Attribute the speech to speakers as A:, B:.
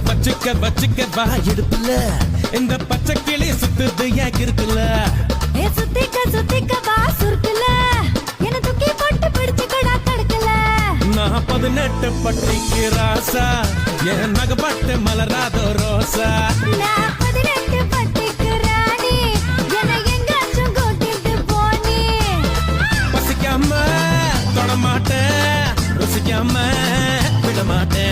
A: வச்சுக்க வச்சுக்க வா எடுப்புல இந்த பச்சை கிளி சுத்துது ஏன் இருக்குல்ல
B: சுத்திக்க சுத்திக்க வா சுருக்குல. என்ன தூக்கி போட்டு பிடிச்சு தடுக்கல.
A: நான் பதினெட்டு பட்டிக்கு ராசா. என் நகப்பட்டு மலராதோ ரோசா.
B: பசிக்காம தொடமாட்டேன் ருசிக்காம விடமாட்டேன்